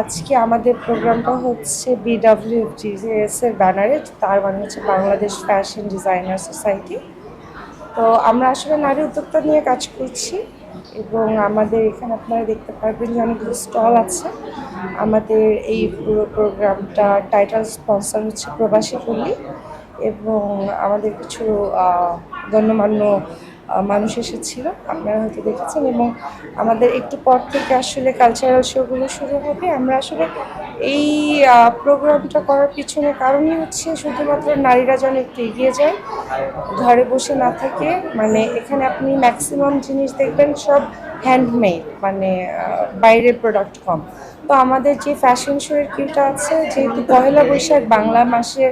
আজকে আমাদের প্রোগ্রামটা হচ্ছে বিডাব্লিউএফজিএস এর ব্যানারে, তার মানে হচ্ছে বাংলাদেশ ফ্যাশন ডিজাইনার সোসাইটি তো আমরা আসলে নারী উদ্যোক্তা নিয়ে কাজ করছি এবং আমাদের এখানে আপনারা দেখতে পারবেন যে অনেকগুলো স্টল আছে। আমাদের এই পুরো প্রোগ্রামটা টাইটেল স্পন্সর হচ্ছে প্রবাসী পল্লী এবং আমাদের কিছু গণ্যমান্য মানুষ এসেছিল, আপনারা হয়তো দেখেছেন, এবং আমাদের একটু পর থেকে আসলে কালচারাল শোগুলো শুরু হবে। আমরা আসলে এই প্রোগ্রামটা করার পিছনে কারণই হচ্ছে শুধুমাত্র নারীরা যেন একটু এগিয়ে যায়, ঘরে বসে না থাকে। মানে এখানে আপনি ম্যাক্সিমাম জিনিস দেখবেন সব হ্যান্ডমেড মানে বাইরের প্রোডাক্ট কম তো আমাদের যে ফ্যাশন শোয়ের কিউটা আছে, যেহেতু পহেলা বৈশাখ বাংলা মাসে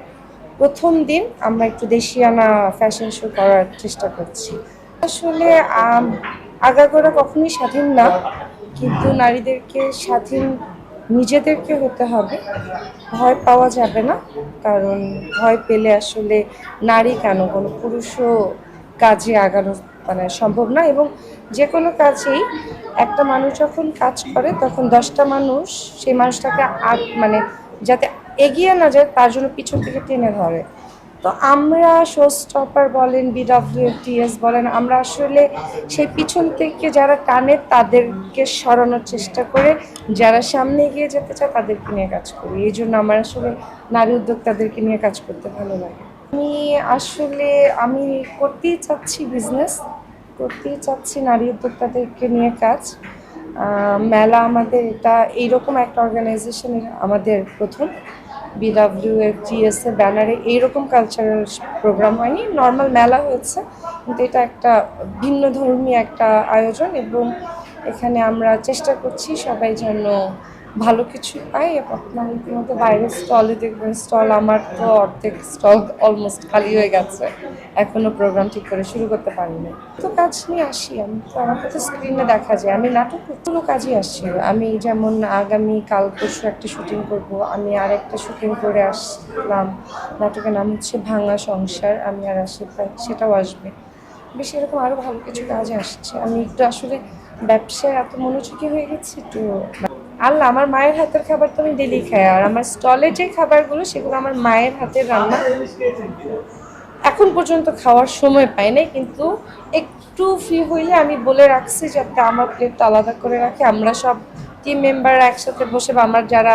প্রথম দিন, আমরা একটু দেশিয়ানা ফ্যাশন শো করার চেষ্টা করছি। আসলে আগাগোড়া কখনোই স্বাধীন না, কিন্তু নারীদেরকে স্বাধীন নিজেদেরকে হতে হবে। ভয় পাওয়া যাবে না, কারণ ভয় পেলে আসলে নারী কেন? কোনো পুরুষও কাজে আগানো মানে সম্ভব না এবং যে কোনো কাজেই একটা মানুষ যখন কাজ করে, তখন দশটা মানুষ সেই মানুষটাকে আগ মানে যাতে এগিয়ে না যায়, তার জন্য পিছন থেকে টেনে ধরে। তো আমরা শো স্টপার বলেন বিডব্লিউটিএস বলেন, আমরা আসলে সেই পিছন থেকে যারা টানে তাদেরকে সরানোর চেষ্টা করে, যারা সামনে এগিয়ে যেতে চায় তাদেরকে নিয়ে কাজ করি। এই জন্য আমার আসলে নারী উদ্যোক্তাদেরকে নিয়ে কাজ করতে ভালো লাগে। আমি আসলে, আমি করতেই চাচ্ছি বিজনেস করতেই চাচ্ছি নারী উদ্যোক্তাদেরকে নিয়ে কাজ। মেলা আমাদের এটা, এইরকম একটা অর্গানাইজেশনের আমাদের প্রথম। বিডাব্লিউএফজিএস এর ব্যানারে এইরকম কালচারাল প্রোগ্রাম হয়নি। নর্মাল মেলা হয়েছে, কিন্তু এটা একটা ভিন্ন ধর্মী একটা আয়োজন এবং এখানে আমরা চেষ্টা করছি সবাই যেন ভালো কিছু পাই আপনার ইতিমধ্যে বাইরের স্টলে দেখবেন স্টল আমার তো অর্ধেক স্টল অলমোস্ট খালি হয়ে গেছে। এখনও প্রোগ্রাম ঠিক করে শুরু করতে পারিনি তো কাজ নিয়ে আসি আমি। তো আমাকে তো স্ক্রিনে দেখা যায়। আমি নাটক কোনো কাজই আসছি আমি যেমন আগামী কাল পরশু একটা শুটিং করব, আমি আর একটা শুটিং করে আসলাম। নাটকের নাম হচ্ছে ভাঙা সংসার, আমি আর আসি সেটাও আসবে। বেশ এরকম আরও ভালো কিছু কাজ আসছে। আমি একটু আসলে ব্যবসায় এত মনোযোগী হয়ে গেছি, একটু আল্লাহ, আমার মায়ের হাতের খাবার তো আমি ডেলি খাই, আর আমার স্টলে যে খাবারগুলো, সেগুলো আমার মায়ের হাতের রান্না। এখন পর্যন্ত খাওয়ার সময় পাই নাই, কিন্তু একটু ফ্রি হইলে আমি বলে রাখছি যাতে আমার প্লেটটা আলাদা করে রাখি। আমরা সব টিম মেম্বাররা একসাথে বসে বা আমার যারা